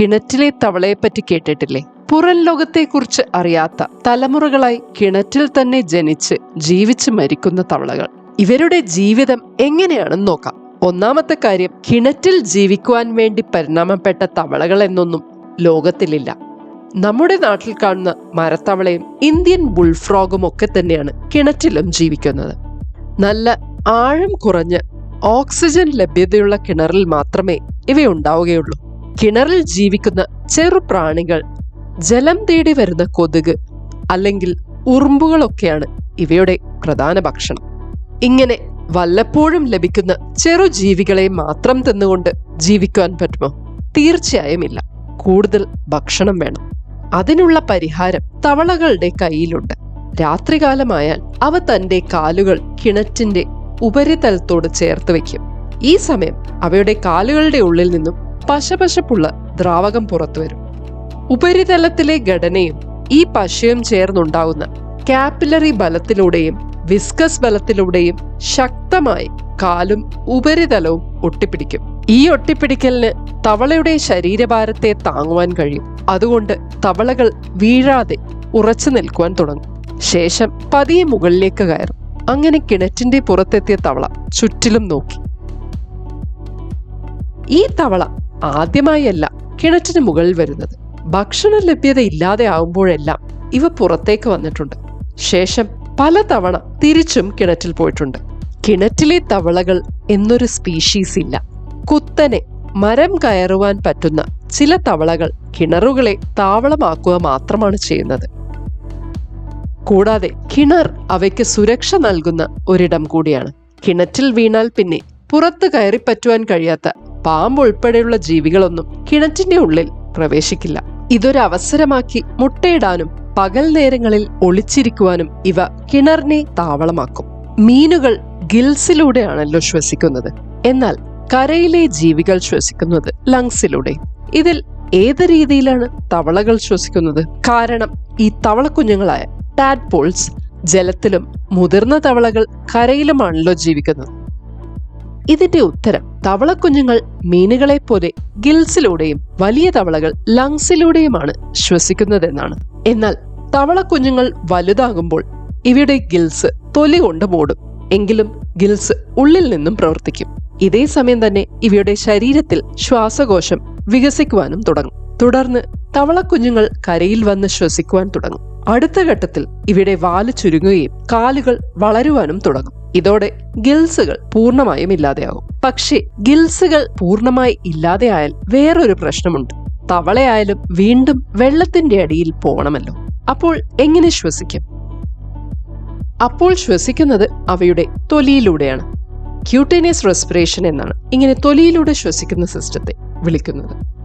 കിണറ്റിലെ തവളയെപ്പറ്റി കേട്ടിട്ടില്ലേ? പുറം ലോകത്തെക്കുറിച്ച് അറിയാത്ത തലമുറകളായി കിണറ്റിൽ തന്നെ ജനിച്ച് ജീവിച്ച് മരിക്കുന്ന തവളകൾ. ഇവരുടെ ജീവിതം എങ്ങനെയാണെന്ന് നോക്കാം. ഒന്നാമത്തെ കാര്യം കിണറ്റിൽ ജീവിക്കുവാൻ വേണ്ടി പരിണാമപ്പെട്ട തവളകൾ എന്നൊന്നും ലോകത്തിലില്ല. നമ്മുടെ നാട്ടിൽ കാണുന്ന മരത്തവളയും ഇന്ത്യൻ ബുൾഫ്രോഗും ഒക്കെ തന്നെയാണ് കിണറ്റിലും ജീവിക്കുന്നത്. നല്ല ആഴം കുറഞ്ഞ് ഓക്സിജൻ ലഭ്യതയുള്ള കിണറിൽ മാത്രമേ ഇവയുണ്ടാവുകയുള്ളൂ. കിണറിൽ ജീവിക്കുന്ന ചെറുപ്രാണികൾ ജലം തേടി വരുന്ന കൊതുക് അല്ലെങ്കിൽ ഉറുമ്പുകളൊക്കെയാണ് ഇവയുടെ പ്രധാന ഭക്ഷണം. ഇങ്ങനെ വല്ലപ്പോഴും ലഭിക്കുന്ന ചെറു ജീവികളെ മാത്രം തിന്നുകൊണ്ട് ജീവിക്കുവാൻ പറ്റുമോ? തീർച്ചയായും ഇല്ല. കൂടുതൽ ഭക്ഷണം വേണം. അതിനുള്ള പരിഹാരം തവളകളുടെ കയ്യിലുണ്ട്. രാത്രികാലമായാൽ അവ തന്റെ കാലുകൾ കിണറ്റിന്റെ ഉപരിതലത്തോട് ചേർത്ത് വയ്ക്കും. ഈ സമയം അവയുടെ കാലുകളുടെ ഉള്ളിൽ നിന്നും പശപശപ്പുള്ള ദ്രാവകം പുറത്തു വരും. ഉപരിതലത്തിലെ ഘടനയും ഈ പശയും ചേർന്നുണ്ടാകുന്ന കാപ്പിലറി ബലത്തിലൂടെയും വിസ്കസ് ബലത്തിലൂടെയും ശക്തമായി കാലും ഉപരിതലവും ഒട്ടിപ്പിടിക്കും. ഈ ഒട്ടിപ്പിടിക്കലിന് തവളയുടെ ശരീരഭാരത്തെ താങ്ങുവാൻ കഴിയും. അതുകൊണ്ട് തവളകൾ വീഴാതെ ഉറച്ചു നിൽക്കുവാൻ തുടങ്ങും. ശേഷം പതിയെ മുകളിലേക്ക് കയറും. അങ്ങനെ കിണറ്റിന്റെ പുറത്തെത്തിയ തവള ചുറ്റിലും നോക്കി. ഈ തവള ആദ്യമായല്ല കിണറ്റിന് മുകളിൽ വരുന്നത്. ഭക്ഷണ ലഭ്യത ഇല്ലാതെ ആകുമ്പോഴെല്ലാം ഇവ പുറത്തേക്ക് വന്നിട്ടുണ്ട്. ശേഷം പല തവണ തിരിച്ചും കിണറ്റിൽ പോയിട്ടുണ്ട്. കിണറ്റിലെ തവളകൾ എന്നൊരു സ്പീഷീസ് ഇല്ല. കുത്തനെ മരം കയറുവാൻ പറ്റുന്ന ചില തവളകൾ കിണറുകളെ താവളമാക്കുക മാത്രമാണ് ചെയ്യുന്നത്. കൂടാതെ കിണർ അവയ്ക്ക് സുരക്ഷ നൽകുന്ന ഒരിടം കൂടിയാണ്. കിണറ്റിൽ വീണാൽ പിന്നെ പുറത്ത് കയറിപ്പറ്റുവാൻ കഴിയാത്ത പാമ്പ് ഉൾപ്പെടെയുള്ള ജീവികളൊന്നും കിണറ്റിന്റെ ഉള്ളിൽ പ്രവേശിക്കില്ല. ഇതൊരവസരമാക്കി മുട്ടയിടാനും പകൽ നേരങ്ങളിൽ ഒളിച്ചിരിക്കുവാനും ഇവ കിണറിനെ താവളമാക്കും. മീനുകൾ ഗിൽസിലൂടെയാണല്ലോ ശ്വസിക്കുന്നത്. എന്നാൽ കരയിലെ ജീവികൾ ശ്വസിക്കുന്നത് ലങ്സിലൂടെ. ഇതിൽ ഏത് രീതിയിലാണ് തവളകൾ ശ്വസിക്കുന്നത്? കാരണം ഈ തവളക്കുഞ്ഞുങ്ങളായ ടാഡ്പോൾസ് ജലത്തിലും മുതിർന്ന തവളകൾ കരയിലുമാണല്ലോ ജീവിക്കുന്നത്. ഇതിന്റെ ഉത്തരം തവളക്കുഞ്ഞുങ്ങൾ മീനുകളെ പോലെ ഗിൽസിലൂടെയും വലിയ തവളകൾ ലങ്സിലൂടെയുമാണ് ശ്വസിക്കുന്നതെന്നാണ്. എന്നാൽ തവളക്കുഞ്ഞുങ്ങൾ വലുതാകുമ്പോൾ ഇവയുടെ ഗിൽസ് തൊലി കൊണ്ട് മൂടും. എങ്കിലും ഗിൽസ് ഉള്ളിൽ നിന്നും പ്രവർത്തിക്കും. ഇതേ സമയം തന്നെ ഇവയുടെ ശരീരത്തിൽ ശ്വാസകോശം വികസിക്കുവാനും തുടങ്ങും. തുടർന്ന് തവളക്കുഞ്ഞുങ്ങൾ കരയിൽ വന്ന് ശ്വസിക്കുവാൻ തുടങ്ങും. അടുത്ത ഘട്ടത്തിൽ ഇവയുടെ വാൽ ചുരുങ്ങുകയും കാലുകൾ വളരുവാനും തുടങ്ങും. ഇതോടെ ഗിൽസുകൾ പൂർണമായും ഇല്ലാതെയാകും. പക്ഷേ ഗിൽസുകൾ പൂർണമായി ഇല്ലാതെയായാൽ വേറൊരു പ്രശ്നമുണ്ട്. തവളയായാലും വീണ്ടും വെള്ളത്തിന്റെ അടിയിൽ പോകണമല്ലോ. അപ്പോൾ എങ്ങനെ ശ്വസിക്കും? അപ്പോൾ ശ്വസിക്കുന്നത് അവയുടെ തൊലിയിലൂടെയാണ്. ക്യൂട്ടേനിയസ് റെസ്പിറേഷൻ എന്നാണ് ഇങ്ങനെ തൊലിയിലൂടെ ശ്വസിക്കുന്ന സിസ്റ്റത്തെ വിളിക്കുന്നത്.